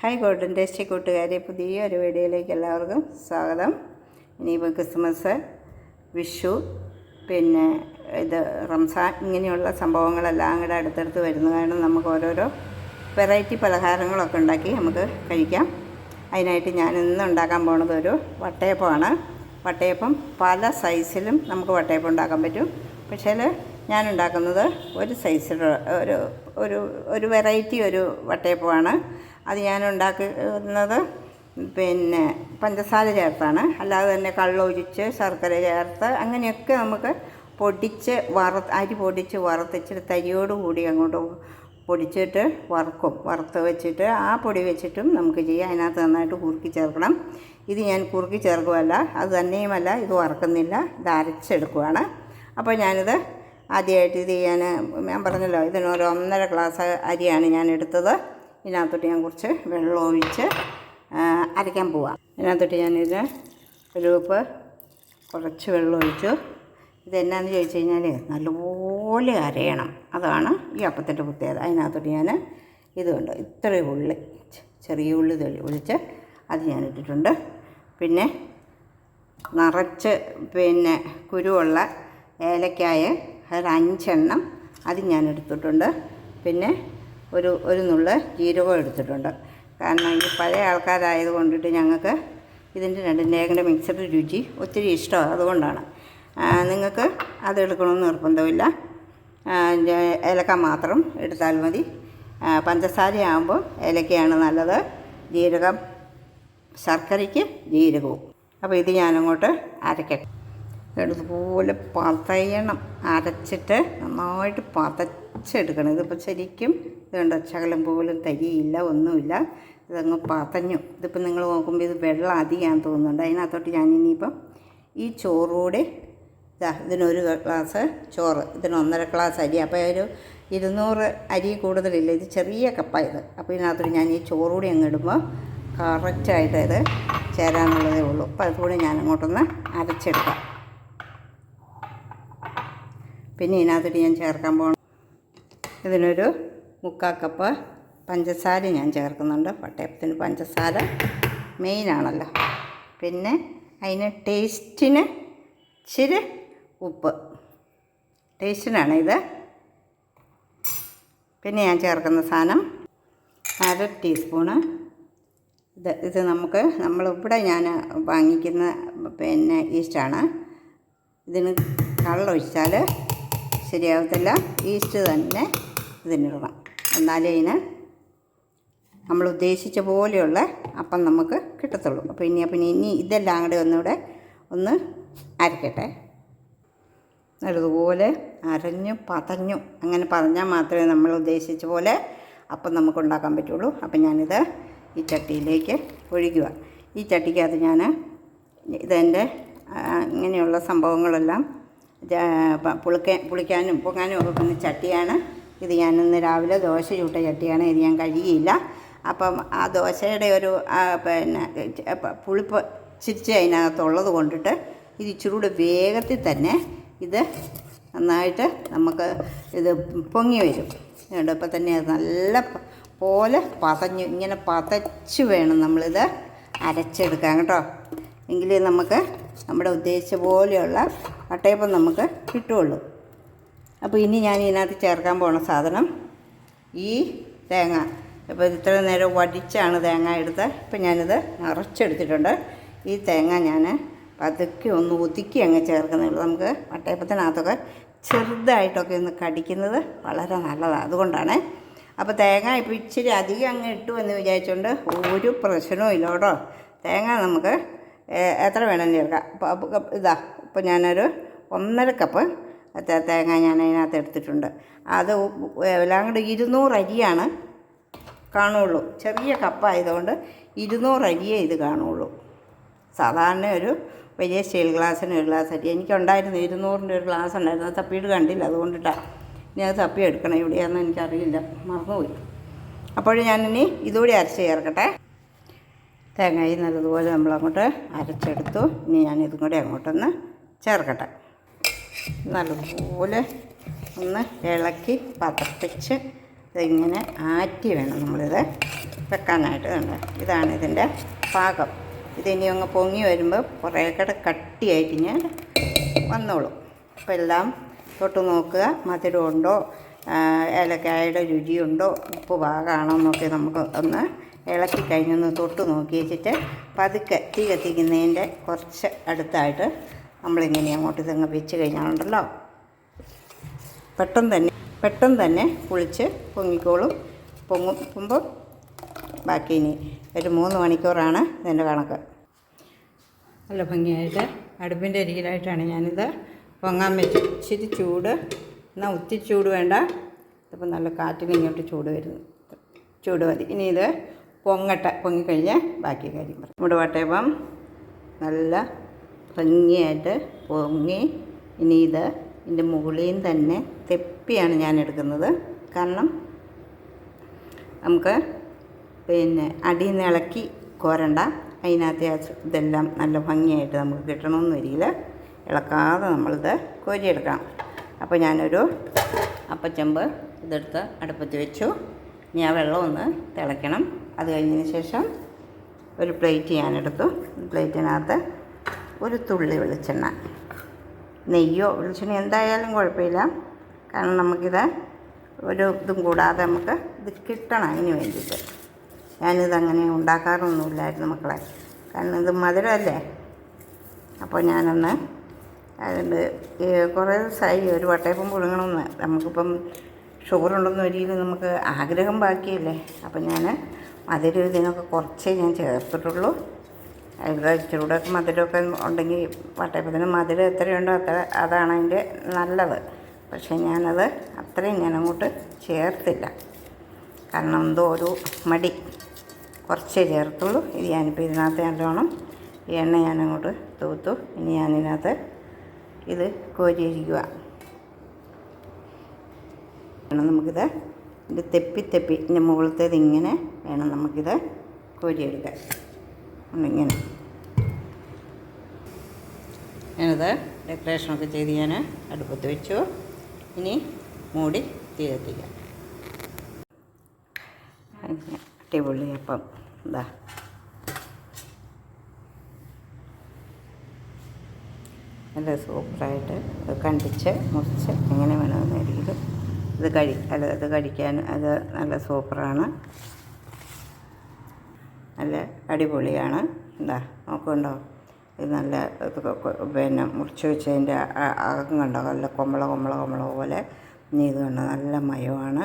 Hi golden tasty കൂട്ടുകാരെ പുതിയൊരു വീഡിയോയിലേക്ക് എല്ലാവർക്കും സ്വാഗതം. ഇനിയിപ്പോൾ ക്രിസ്മസ് വിഷു പിന്നെ ഇത് റംസാൻ ഇങ്ങനെയുള്ള സംഭവങ്ങളെല്ലാം കൂടെ അടുത്തടുത്ത് വരുന്ന കാരണം നമുക്ക് ഓരോരോ വെറൈറ്റി പലഹാരങ്ങളൊക്കെ ഉണ്ടാക്കി നമുക്ക് കഴിക്കാം. അതിനായിട്ട് ഞാൻ ഇന്ന് ഉണ്ടാക്കാൻ പോണത് ഒരു വട്ടയപ്പമാണ്. വട്ടയപ്പം പല സൈസിലും നമുക്ക് വട്ടയപ്പം ഉണ്ടാക്കാൻ പറ്റും. പക്ഷേ ഞാൻ ഉണ്ടാക്കുന്നത് ഒരു സൈസിലുള്ള ഒരു ഒരു ഒരു വെറൈറ്റി ഒരു വട്ടയപ്പമാണ്. അത് ഞാൻ ഉണ്ടാക്കുന്നത് പിന്നെ പഞ്ചസാര ചേർത്താണ്. അല്ലാതെ തന്നെ കള്ളൊഴിച്ച് ശർക്കര ചേർത്ത് അങ്ങനെയൊക്കെ നമുക്ക് പൊടിച്ച് വറ അരി പൊടിച്ച് വറുത്തിച്ചിട്ട് തരിയോട് കൂടി അങ്ങോട്ട് പൊടിച്ചിട്ട് വറുക്കും. വറുത്ത് വെച്ചിട്ട് ആ പൊടി വെച്ചിട്ടും നമുക്ക് ചെയ്യാം. അതിനകത്ത് നന്നായിട്ട് കുറുക്കി ചേർക്കണം. ഇത് ഞാൻ കുറുക്കി ചേർക്കുമല്ല അത് തന്നെയുമല്ല ഇത് വറക്കുന്നില്ല ഇത് അരച്ചെടുക്കുവാണ് അപ്പോൾ ഞാനിത് ആദ്യമായിട്ട് ഇത് ചെയ്യാൻ ഞാൻ പറഞ്ഞല്ലോ ഇതിനൊരു ഒന്നര ഗ്ലാസ് അരിയാണ് ഞാൻ എടുത്തത്. ഇതിനകത്തോട്ട് ഞാൻ കുറച്ച് വെള്ളം ഒഴിച്ച് അരയ്ക്കാൻ പോവാം. ഇതിനകത്തോട്ട് ഞാനിത് ഒരു ഉപ്പ് കുറച്ച് വെള്ളം ഒഴിച്ചു. ഇതെന്നാന്ന് ചോദിച്ചു കഴിഞ്ഞാൽ നല്ലപോലെ അരയണം. അതാണ് ഈ അപ്പത്തിന്റെ പ്രത്യേകത. അതിനകത്തോട്ട് ഞാൻ ഇതുണ്ട് ഇത്രയും ഉള്ളി ചെറിയ ഉള്ളി ഒഴിച്ച് അത് ഞാൻ ഇട്ടിട്ടുണ്ട് പിന്നെ നിറച്ച് പിന്നെ കുരുവുള്ള ഏലക്കായ ഒരു അഞ്ചെണ്ണം അത് ഞാൻ എടുത്തിട്ടുണ്ട് പിന്നെ ഒരു ഒരു നുള്ള ജീരകം എടുത്തിട്ടുണ്ട്. കാരണം ഈ പഴയ ആൾക്കാരായത് കൊണ്ടിട്ട് ഞങ്ങൾക്ക് ഇതിന്റെ രണ്ടിന്റെയും മിക്സഡ് രുചി ഒത്തിരി ഇഷ്ടമാണ് അതുകൊണ്ടാണ്. നിങ്ങൾക്ക് അത് എടുക്കണമെന്ന് നിർബന്ധമില്ല. ഏലക്ക മാത്രം എടുത്താൽ മതി. പഞ്ചസാര പഞ്ചസാരയാകുമ്പോൾ ഏലക്കയാണ് നല്ലത്. ജീരകം ശർക്കരയ്ക്ക് ജീരകവും. അപ്പോൾ ഇത് ഞാനങ്ങോട്ട് അരക്കട്ടെ. ഇതുപോലെ പതയണം. അരച്ചിട്ട് നന്നായിട്ട് പതച്ചെടുക്കണം. ഇതിപ്പോൾ ശരിക്കും ഇതുണ്ട്. ശകലം പോലും തരിയില്ല ഒന്നുമില്ല. ഇതങ്ങ് പതഞ്ഞു. ഇതിപ്പോൾ നിങ്ങൾ നോക്കുമ്പോൾ ഇത് വെള്ളം അധികമാണെന്ന് തോന്നുന്നുണ്ട്. അതിനകത്തോട്ട് ഞാൻ ഇനിയിപ്പം ഈ ചോറൂടെ ഇതാ ഇതിനൊരു ഗ്ലാസ് ചോറ്. ഇതിന് ഒന്നര ഗ്ലാസ് അരി. അപ്പോൾ ഒരു ഇരുന്നൂറ് അരി കൂടുതലില്ല. ഇത് ചെറിയ കപ്പായത് അപ്പോൾ ഇതിനകത്തോട്ട് ഞാൻ ഈ ചോറൂടെ അങ്ങ് ഇടുമ്പോൾ കറക്റ്റായിട്ട് ഇത് ചേരാനുള്ളതേ ഉള്ളൂ. അപ്പോൾ അതുകൂടി ഞാൻ അങ്ങോട്ടൊന്ന് അരച്ചെടുക്കാം. പിന്നെ ഇതിനകത്തോട്ട് ഞാൻ ചേർക്കാൻ പോകണം ഇതിനൊരു മുക്കാൽ കപ്പ് പഞ്ചസാര ഞാൻ ചേർക്കുന്നുണ്ട്. പട്ടയപ്പത്തിന് പഞ്ചസാര മെയിനാണല്ലോ. പിന്നെ അതിന് ടേസ്റ്റിന് ഇച്ചിരി ഉപ്പ്. ടേസ്റ്റിനാണ് ഇത്. പിന്നെ ഞാൻ ചേർക്കുന്ന സാധനം അര ടീസ്പൂണ്. ഇത് ഇത് നമുക്ക് നമ്മൾ ഇവിടെ ഞാൻ വാങ്ങിക്കുന്ന പിന്നെ ഈസ്റ്റാണ്. ഇതിന് കള്ളൊഴിച്ചാൽ ശരിയാവത്തില്ല. ഈസ്റ്റ് തന്നെ ഇതിനിടണം. എന്നാലേ ഇതിന് നമ്മൾ ഉദ്ദേശിച്ച പോലെയുള്ള അപ്പം നമുക്ക് കിട്ടത്തുള്ളൂ. അപ്പോൾ ഇനി അപ്പം ഇനി ഇതെല്ലാം കൂടെ ഒന്നുകൂടെ ഒന്ന് അരക്കട്ടെ. നല്ലതുപോലെ അരഞ്ഞു പതഞ്ഞു അങ്ങനെ പതഞ്ഞാൽ മാത്രമേ നമ്മൾ ഉദ്ദേശിച്ച പോലെ അപ്പം നമുക്ക് ഉണ്ടാക്കാൻ പറ്റുള്ളൂ. അപ്പം ഞാനിത് ഈ ചട്ടിയിലേക്ക് ഒഴിക്കുക. ഈ ചട്ടിക്കകത്ത് ഞാൻ ഇതെന്റെ ഇങ്ങനെയുള്ള സംഭവങ്ങളെല്ലാം പുളിക്കാൻ പുളിക്കാനും പൊങ്ങാനും ഒക്കെ ചട്ടിയാണ് ഇത് ഞാൻ ഇന്ന് രാവിലെ ദോശ ചൂട്ട ചട്ടിയാണ് ഇത് ഞാൻ കഴിയില്ല. അപ്പം ആ ദോശയുടെ ഒരു പിന്നെ പുളിപ്പ് ചിരിച്ച് അതിനകത്തുള്ളത് കൊണ്ടിട്ട് ഇത് ഇച്ചിരി കൂടെ വേഗത്തിൽ തന്നെ ഇത് നന്നായിട്ട് നമുക്ക് ഇത് പൊങ്ങി വരും. ഇപ്പം തന്നെ അത് നല്ല പോലെ പതഞ്ഞു ഇങ്ങനെ പതച്ച് വേണം നമ്മളിത് അരച്ചെടുക്കാൻ കേട്ടോ. എങ്കിലേ നമുക്ക് നമ്മുടെ ഉദ്ദേശിച്ച പോലെയുള്ള വട്ടയപ്പം നമുക്ക് കിട്ടുള്ളൂ അപ്പോൾ ഇനി ഞാൻ ഇതിനകത്ത് ചേർക്കാൻ പോണ സാധനം ഈ തേങ്ങ. അപ്പോൾ ഇത്ര നേരം വടിച്ചാണ് തേങ്ങ എടുത്ത്. ഇപ്പം ഞാനിത് നിറച്ചെടുത്തിട്ടുണ്ട് ഈ തേങ്ങ ഞാൻ പതുക്കി ഒന്ന് ഒതുക്കി അങ്ങ് ചേർക്കുന്നുള്ളൂ നമുക്ക് വട്ടയപ്പത്തിനകത്തൊക്കെ ചെറുതായിട്ടൊക്കെ ഒന്ന് കടിക്കുന്നത് വളരെ നല്ലതാണ്. അതുകൊണ്ടാണ്. അപ്പോൾ തേങ്ങ ഇപ്പോൾ ഇച്ചിരി അധികം അങ്ങ് ഇട്ടു എന്ന് വിചാരിച്ചുകൊണ്ട് ഒരു പ്രശ്നവും ഇല്ല കേട്ടോ. തേങ്ങ നമുക്ക് എത്ര വേണമെങ്കിലും ചേർക്കാം. അപ്പോൾ ഇതാ ഇപ്പോൾ ഞാനൊരു ഒന്നര കപ്പ് തേങ്ങ ഞാൻ അതിനകത്ത് എടുത്തിട്ടുണ്ട്. അത് എല്ലാം കൂടെ ഇരുന്നൂറ് അരിയാണ് കാണുള്ളൂ. ചെറിയ കപ്പായതുകൊണ്ട് ഇരുന്നൂറ് അരിയേ ഇത് കാണുള്ളൂ. സാധാരണ ഒരു വലിയ സ്റ്റീൽ ഗ്ലാസ്സിന് ഒരു ഗ്ലാസ് അരി. എനിക്കുണ്ടായിരുന്നു ഇരുന്നൂറിന്റെ ഒരു ഗ്ലാസ് ഉണ്ടായിരുന്നു. അത് തപ്പിയിട്ട് കണ്ടില്ല. അതുകൊണ്ടിട്ടാണ് ഇനി അത് തപ്പി എടുക്കണം. എവിടെയാണെന്ന് എനിക്കറിയില്ല. മറന്നുപോയി. അപ്പോൾ ഞാനിനി ഇതുകൂടി അരച്ച് ചേർക്കട്ടെ. തേങ്ങയും നല്ലതുപോലെ നമ്മളങ്ങോട്ട് അരച്ചെടുത്തു. ഇനി ഞാൻ ഇതും കൂടി അങ്ങോട്ടൊന്ന് ചേർക്കട്ടെ. നല്ലതുപോലെ ഒന്ന് ഇളക്കി പതപ്പിച്ച് ഇതിങ്ങനെ ആറ്റി വേണം നമ്മളിത് വെക്കാനായിട്ട്. വേണ്ട ഇതാണ് ഇതിന്റെ പാകം. ഇതിനി അങ്ങ് പൊങ്ങി വരുമ്പോൾ കുറേ കൂടെ കട്ടിയായിട്ട് ഞാൻ വന്നോളും. അപ്പോൾ എല്ലാം തൊട്ട് നോക്കുക മധുരമുണ്ടോ ഉണ്ടോ ഏലക്കായയുടെ രുചിയുണ്ടോ ഉപ്പ് പാകമാണോ എന്നൊക്കെ നമുക്ക് ഒന്ന് ഇളക്കി കഴിഞ്ഞൊന്ന് തൊട്ട് നോക്കി വെച്ചിട്ട് പതുക്കെ തീ കത്തിക്കുന്നതിന്റെ കുറച്ച് അടുത്തായിട്ട് നമ്മളിങ്ങനെ അങ്ങോട്ട് ഇതങ്ങ് വെച്ച് കഴിഞ്ഞാലുണ്ടല്ലോ. പെട്ടെന്ന് തന്നെ പെട്ടെന്ന് തന്നെ കുളിച്ച് പൊങ്ങിക്കോളും. പൊങ്ങുമ്പോൾ ബാക്കി ഇനി ഒരു മൂന്ന് മണിക്കൂറാണ് ഇതിന്റെ കണക്ക്. നല്ല ഭംഗിയായിട്ട് അടുപ്പിന്റെ അരികിലായിട്ടാണ് ഞാനിത് പൊങ്ങാൻ വെച്ചത്. ഇച്ചിരി ചൂട് എന്നാൽ ഒത്തിരി ചൂട് വേണ്ട. ഇതിപ്പോൾ നല്ല കാറ്റിൽ ഇങ്ങോട്ട് ചൂട് വരുന്നു. ചൂട് മതി. ഇനി ഇത് പൊങ്ങട്ടെ പൊങ്ങിക്കഴിഞ്ഞ് ബാക്കി കാര്യം പറയും. നമ്മുടെ വട്ടയപ്പം നല്ല ഭംഗിയായിട്ട് പൊങ്ങി. ഇനി ഇത് ഇതിന്റെ മുകളിൽ തന്നെ തെപ്പിയാണ് ഞാൻ എടുക്കുന്നത്. കാരണം നമുക്ക് പിന്നെ അടിയിൽ നിന്ന് ഇളക്കി കോരണ്ട. അതിനകത്തെ ഇതെല്ലാം നല്ല ഭംഗിയായിട്ട് നമുക്ക് കിട്ടണമെന്ന് വരികില്ല ഇളക്കാതെ നമ്മളിത് കോരിയെടുക്കണം. അപ്പോൾ ഞാനൊരു അപ്പച്ചമ്പ് ഇതെടുത്ത് അടുപ്പത്ത് വെച്ചു. ഇനി ആ വെള്ളം ഒന്ന് തിളയ്ക്കണം. അത് കഴിഞ്ഞതിന് ശേഷം ഒരു പ്ലേറ്റ് ഞാനെടുത്തു പ്ലേറ്റിനകത്ത് ഒരു തുള്ളി വെളിച്ചെണ്ണ. നെയ്യോ വെളിച്ചെണ്ണ എന്തായാലും കുഴപ്പമില്ല. കാരണം നമുക്കിത് ഒരു ഇതും കൂടാതെ നമുക്ക് ഇത് കിട്ടണം അതിന് വേണ്ടിയിട്ട്. ഞാനിത് അങ്ങനെ ഉണ്ടാക്കാറൊന്നുമില്ലായിരുന്നു മക്കളെ. കാരണം ഇത് മധുരമല്ലേ? അപ്പോൾ ഞാനൊന്ന് അതുകൊണ്ട് കുറേ ദിവസമായി ഒരു വട്ടയപ്പം പുഴുങ്ങണമെന്ന്. നമുക്കിപ്പം ഷുഗർ ഉണ്ടെന്ന് വരിയിൽ നമുക്ക് ആഗ്രഹം ബാക്കിയല്ലേ? അപ്പം ഞാൻ മധുരം ഇതിനൊക്കെ കുറച്ചേ ഞാൻ ചേർത്തിട്ടുള്ളൂ. അതിൽ മധുരമൊക്കെ ഉണ്ടെങ്കിൽ വട്ടയപ്പത്തിന് മധുരം എത്രയുണ്ടോ അത്ര അതാണ് അതിന്റെ നല്ലത്. പക്ഷേ ഞാനത് അത്രയും ഞാനങ്ങോട്ട് ചേർത്തില്ല. കാരണം എന്തോ ഒരു മടി. കുറച്ചേ ചേർത്തുള്ളൂ. ഇത് ഞാനിപ്പോൾ ഇതിനകത്ത് നല്ലോണം ഈ എണ്ണ ഞാനങ്ങോട്ട് തൂത്തു. ഇനി ഞാനിതിനകത്ത് ഇത് കോരിയിരിക്കുക. വേണം നമുക്കിത് ഇത് തെപ്പി തെപ്പി ഇതിന്റെ മുകളിലത്തേത് ഇങ്ങനെ വേണം നമുക്കിത് കോരിയെടുക്കാൻ. ഇങ്ങനെ ഞാനത് ഡെക്കറേഷനൊക്കെ ചെയ്ത് ഞാൻ അടുപ്പത്ത് വെച്ചു. ഇനി മൂടി തീ കത്തിക്കാം. അങ്ങനെ അടിപൊളി അപ്പം. ഇതാ നല്ല സൂപ്പറായിട്ട് അത് കണ്ടിച്ച് മുറിച്ച് എങ്ങനെ വേണമെന്നായിരിക്കും ഇത് കഴി അല്ല ഇത് കഴിക്കാൻ അത് നല്ല സൂപ്പറാണ്. നല്ല അടിപൊളിയാണ്. എന്താ നോക്കുന്നുണ്ടോ? ഇത് നല്ല പിന്നെ മുറിച്ച് വെച്ചതിന്റെ അകം കണ്ടോ? നല്ല കൊമ്പള കൊമ്പള കൊമ്പള പോലെ. ഇനി ഇത് കണ്ടോ? നല്ല മയമാണ്.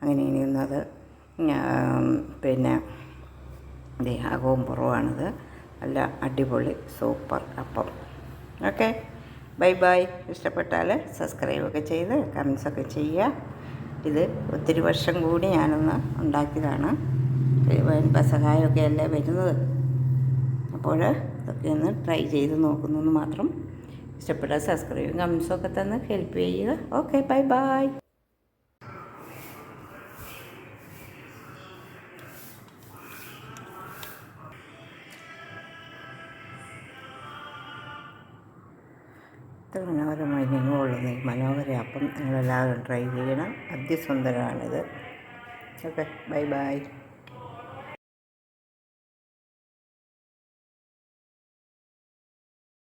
അങ്ങനെ ഇനിയൊന്നത് പിന്നെ ദേ പുറവാണിത് നല്ല അടിപൊളി സൂപ്പർ അപ്പം. ഓക്കെ. Bye bye. ഇഷ്ടപ്പെട്ടാൽ സബ്സ്ക്രൈബൊക്കെ ചെയ്ത് കമൻസൊക്കെ ചെയ്യുക. ഇത് ഒത്തിരി വർഷം കൂടി ഞാനൊന്ന് ഉണ്ടാക്കിയതാണ്. പെസഹായൊക്കെ അല്ലേ വരുന്നത്? അപ്പോൾ ഇതൊക്കെ ഒന്ന് ട്രൈ ചെയ്ത് നോക്കുന്നു എന്ന് മാത്രം ഇഷ്ടപ്പെട്ടാൽ സബ്സ്ക്രൈബും കമൻസും ഒക്കെ തന്ന് ഹെൽപ്പ് ചെയ്യുക. ഓക്കെ ബൈ ബൈ ഇത്ര മനോഹരമായി നിങ്ങളുള്ളത് മനോഹര അപ്പം നിങ്ങളെല്ലാവരും ട്രൈ ചെയ്യണം. അതിസുന്ദരമാണിത് ഓക്കെ ബൈ ബൈ